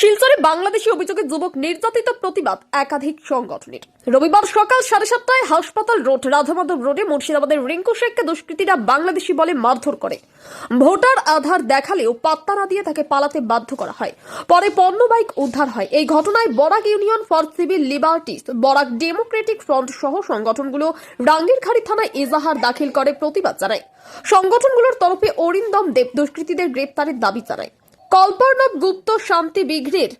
শিলচরে বাংলাদেশি অভিযোগে যুবক নির্যাতিত প্রতিবাদ একাধিক সংগঠনের। রবিবার সকাল সাড়ে সাতটায় হাসপাতাল রোড, রাধামাধব রোডে মুর্শিদাবাদের রিঙ্কু শেখকে দুষ্কৃতীরা বাংলাদেশি বলে মারধর করে। ভোটার আধার দেখালেও পাত্তা না দিয়ে তাকে পালাতে বাধ্য করা হয়। পরে পণ্য বাইক উদ্ধার হয়। এই ঘটনায় Barak union for civil liberties, Barak democratic front সহ সংগঠনগুলো রাঙ্গিরখাড়ি থানায় এজাহার দাখিল করে প্রতিবাদ জানায়। সংগঠনগুলোর তরফে অরিন্দম দেব দুষ্কৃতীদের গ্রেপ্তারের দাবি জানায়। কল্পর্ণব গুপ্ত শান্তি বিঘ্নের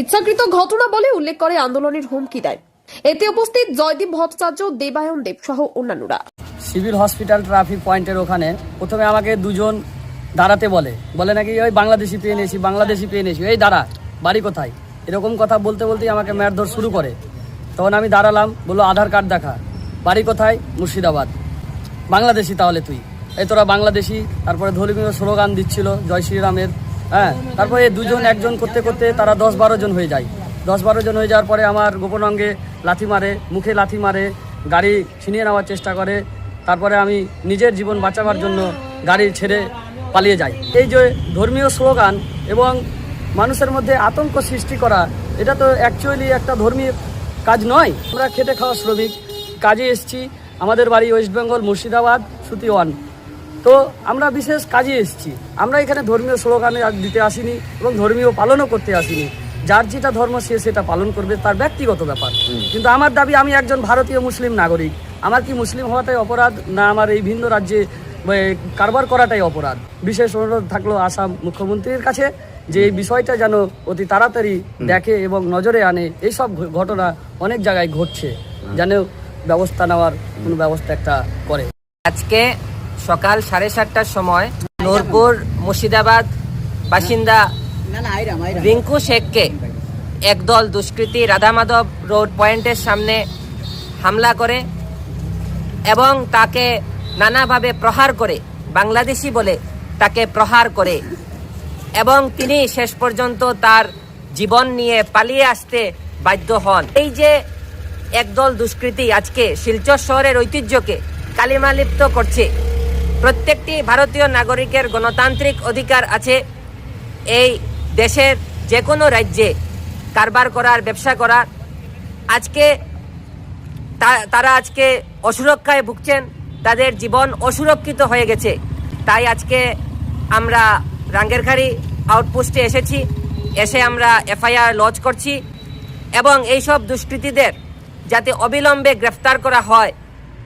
ইচ্ছাকৃত ঘটনা বলে উল্লেখ করে আন্দোলনের হুমকি দেয়। এতে উপস্থিত জয়দীপ ভট্টাচার্য, দেবায়ন দেব সহ অন্যান্যরা। সিভিল হসপিটাল ট্রাফিক পয়েন্টের ওখানে প্রথমে আমাকে দুজন দাঁড়াতে বলে। বলে নাকি, ওই বাংলাদেশি পেয়ে নিয়েছি, বাংলাদেশি পেয়ে নিয়েছি। এই দাঁড়া, বাড়ি কোথায়? এরকম কথা বলতে বলতেই আমাকে মারধর শুরু করে। তখন আমি দাঁড়ালাম, বলল, আধার কার্ড দেখা। বাড়ি কোথায়? মুর্শিদাবাদ। বাংলাদেশি তাহলে তুই? এই তোরা বাংলাদেশি। তারপরে ধর্মীয় স্লোগান দিচ্ছিল, জয় শ্রীরামের। হ্যাঁ তারপরে দুজন, একজন করতে করতে তারা দশ বারো জন হয়ে যায়। দশ বারো জন হয়ে যাওয়ার পরে আমার গোপন অঙ্গে লাথি মারে, মুখে লাথি মারে, গাড়ি ছিনিয়ে নেওয়ার চেষ্টা করে। তারপরে আমি নিজের জীবন বাঁচাবার জন্য গাড়ি ছেড়ে পালিয়ে যাই। এই যে ধর্মীয় স্লোগান এবং মানুষের মধ্যে আতঙ্ক সৃষ্টি করা, এটা তো অ্যাকচুয়ালি একটা ধর্মীয় কাজ নয়। আমরা খেটে খাওয়া শ্রমিক, কাজে এসছি। আমাদের বাড়ি ওয়েস্ট বেঙ্গল মুর্শিদাবাদ সুতি ওয়ান তো আমরা বিশেষ কাজে এসেছি। আমরা এখানে ধর্মীয় স্লোগানে দিতে আসিনি এবং ধর্মীয় পালনও করতে আসিনি। যার যেটা ধর্ম সে সেটা পালন করবে তার ব্যক্তিগত ব্যাপার। কিন্তু আমার দাবি আমি একজন ভারতীয় মুসলিম নাগরিক। আমার কি মুসলিম হওয়াটাই অপরাধ না আমার এই ভিন্ন রাজ্যে কারবার করাটাই অপরাধ? বিশেষ অনুরোধ থাকল আসাম মুখ্যমন্ত্রীর কাছে যে এই বিষয়টা যেন অতি তাড়াতাড়ি দেখে এবং নজরে আনে। এইসব ঘটনা অনেক জায়গায় ঘটছে যেন ব্যবস্থা নেওয়ার কোনো ব্যবস্থা একটা করে। আজকে সকাল সাড়ে সাতটার সময় নূরপুর, মুর্শিদাবাদ, বাসিন্দা রিঙ্কু শেখকে একদল দুষ্কৃতী রাধামাধব রোড পয়েন্টের সামনে হামলা করে এবং তাকে নানাভাবে প্রহার করে, বাংলাদেশি বলে তাকে প্রহার করে এবং তিনি শেষ পর্যন্ত তার জীবন নিয়ে পালিয়ে আসতে বাধ্য হন। এই যে একদল দুষ্কৃতী আজকে শিলচর শহরের ঐতিহ্যকে কালিমালিপ্ত করছে প্রত্যেকটি ভারতীয় নাগরিকের গণতান্ত্রিক অধিকার আছে। এই দেশের যে কোনো রাজ্যে কারবার করার, ব্যবসা করার। আজকে তারা আজকে অসুরক্ষায় ভুগছেন, তাদের জীবন অসুরক্ষিত হয়ে গেছে। তাই আজকে আমরা রাঙ্গেরখাড়ি আউটপোস্টে এসেছি, এসে আমরা এফআইআর লজ করছি এবং এইসব দুষ্কৃতীদের যাতে অবিলম্বে গ্রেফতার করা হয়,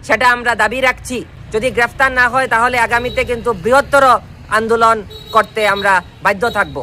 সেটা আমরা দাবি রাখছি। যদি গ্রেফতার না হয় তাহলে আগামীতে কিন্তু বৃহত্তর আন্দোলন করতে আমরা বাধ্য থাকব।